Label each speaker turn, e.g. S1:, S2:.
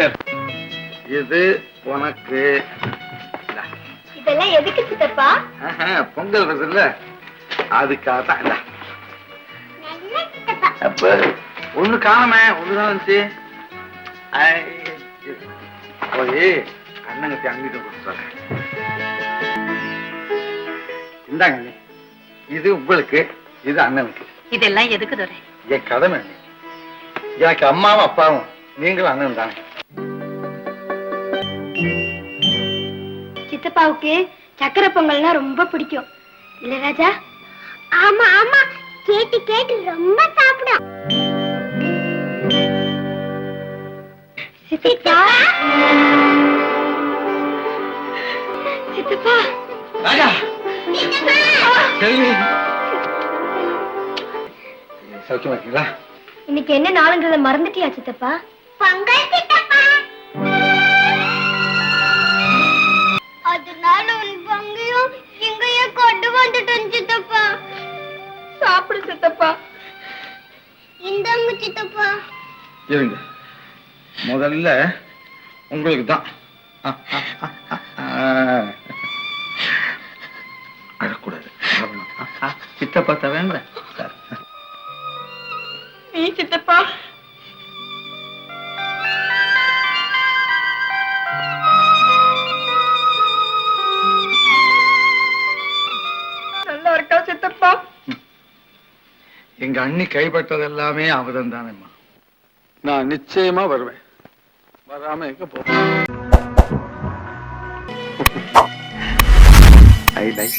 S1: Sister இது உனக்கு.
S2: இதெல்லாம் எதுக்கு சித்தப்பா?
S1: பொங்கல் வருதுல்ல அதுக்காக தான் அப்ப ஒண்ணு காணமே ஒண்ணுதான் வந்துச்சு. போய் அண்ணங்கத்தி அங்கிட்டு கொடுத்துறேன் இந்தாங்க. இது உங்களுக்கு இது அண்ணனுக்கு.
S3: இதெல்லாம் எதுக்கு துரை?
S1: என் கடமை. எனக்கு அம்மாவும் அப்பாவும் நீங்களும் அண்ணன் தானே.
S2: சித்தப்பாவுக்கு சக்கரை பொங்கல்னா ரொம்ப பிடிக்கும். இல்ல ராஜா? ஆமா ஆமா. கேட்டு கேட்டு ரொம்ப சாப்பிடும். சித்தப்பா? சித்தப்பா?
S1: ராஜா! செல்வி! சௌக்கியமா இருக்கீங்களா?
S2: இன்னைக்கு என்ன நாளுங்கிறத மறந்துட்டியா சித்தப்பா? பொங்கல் சித்தப்பா! உன் பங்கையும் இங்கேயே கொண்டு வந்துட்டேன் சித்தப்பா. சாப்பிடு சித்தப்பா. இந்தாங்க சித்தப்பா.
S1: இருங்க. முதல்ல உங்களுக்கு தான். அழக்கூடாது. சித்தப்பா தவேன்ல
S3: நீ சித்தப்பா. சித்தப்பா.
S1: எங்க அண்ணி கைப்பட்டது எல்லாமே அவதம் தானேம்மா நான் நிச்சயமா வருவேன். வராம எங்க போ ஐ லைக்